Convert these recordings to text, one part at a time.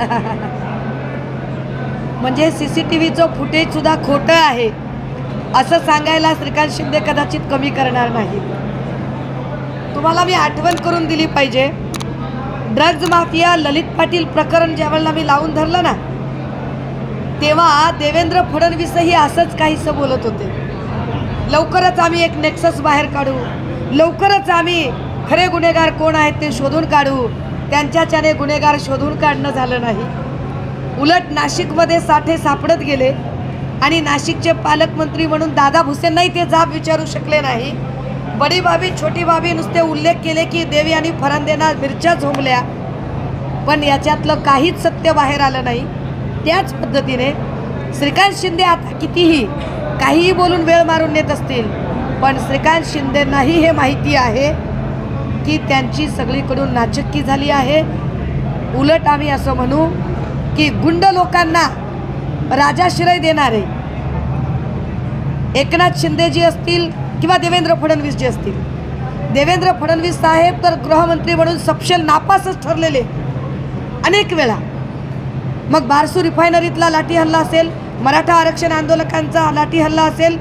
म्हणजे C C T व्हीचं फुटेजसुद्धा खोटं आहे. असं सांगायला श्रीकांत शिंदे कदाचित कमी करणार नाही. तुम्हाला मी आठवण करून दिली पाहिजे. ड्रग्ज माफिया ललित पाटील प्रकरण ज्यावेळेला मी लावून धरलं ना तेव्हा देवेंद्र फडणवीसही असंच काहीसं बोलत होते. लवकरच आम्ही एक नेक्सस बाहेर काढू. लवकरच आम्ही खरे गुन्हेगार कोण आहेत ते शोधून काढू. त्यांच्याच्याने गुन्हेगार शोधून काढणं झालं नाही. उलट नाशिकमध्ये साठे सापडत गेले आणि नाशिकचे पालकमंत्री म्हणून दादा भुसेंनाही ते जाब विचारू शकले नाही. बडी बाबी छोटी बाबी नुसते उल्लेख केले की देवी आणि फरांदेना मिरच्या झोंबल्या. पण याच्यातलं काहीच सत्य बाहेर आलं नाही. त्याच पद्धतीने श्रीकांत शिंदे आता कितीही काहीही बोलून वेळ मारून नेत असतील पण श्रीकांत शिंदेंनाही हे माहिती आहे. की त्यांची सगळीकडून नाचक्की झाली आहे. उलट आम्ही असं म्हणू की गुंड लोकांना राजाश्रय देणारे एकनाथ शिंदेजी असतील किंवा देवेंद्र फडणवीसजी असतील. देवेंद्र फडणवीस साहेब तर गृहमंत्री म्हणून सपशेल नापासच ठरलेले अनेक वेळा. मग बारसू रिफायनरीतला लाठी हल्ला असेल मराठा आरक्षण आंदोलकांचा लाठी हल्ला असेल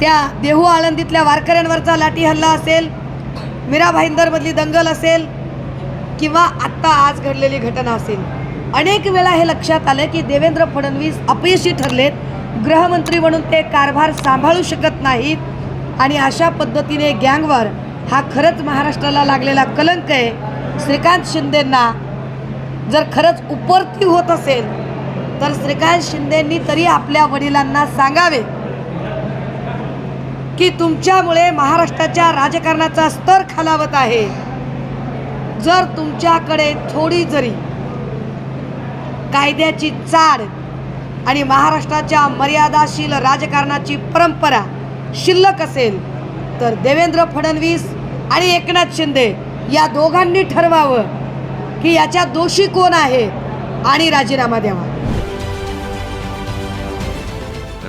त्या देहू आळंदीतल्या वारकऱ्यांवरचा लाठी हल्ला असेल मीरा भाईंदरमधली दंगल असेल किंवा आत्ता आज घडलेली घटना असेल अनेक वेळा हे लक्षात आलं की देवेंद्र फडणवीस अपयशी ठरलेत. गृहमंत्री म्हणून ते कारभार सांभाळू शकत नाहीत आणि अशा पद्धतीने गँगवर हा खरंच महाराष्ट्राला लागलेला कलंक आहे. श्रीकांत शिंदेंना जर खरंच उपरती होत असेल तर श्रीकांत शिंदेंनी तरी आपल्या वडिलांना सांगावे. की तुमच्यामुळे महाराष्ट्राच्या राजकारणाचा स्तर खालावत आहे. जर तुमच्याकडे थोडी जरी कायद्याची चाड आणि महाराष्ट्राच्या मर्यादाशील राजकारणाची परंपरा शिल्लक असेल तर देवेंद्र फडणवीस आणि एकनाथ शिंदे या दोघांनी ठरवावं की याच्या दोषी कोण आहे आणि राजीनामा द्यावा.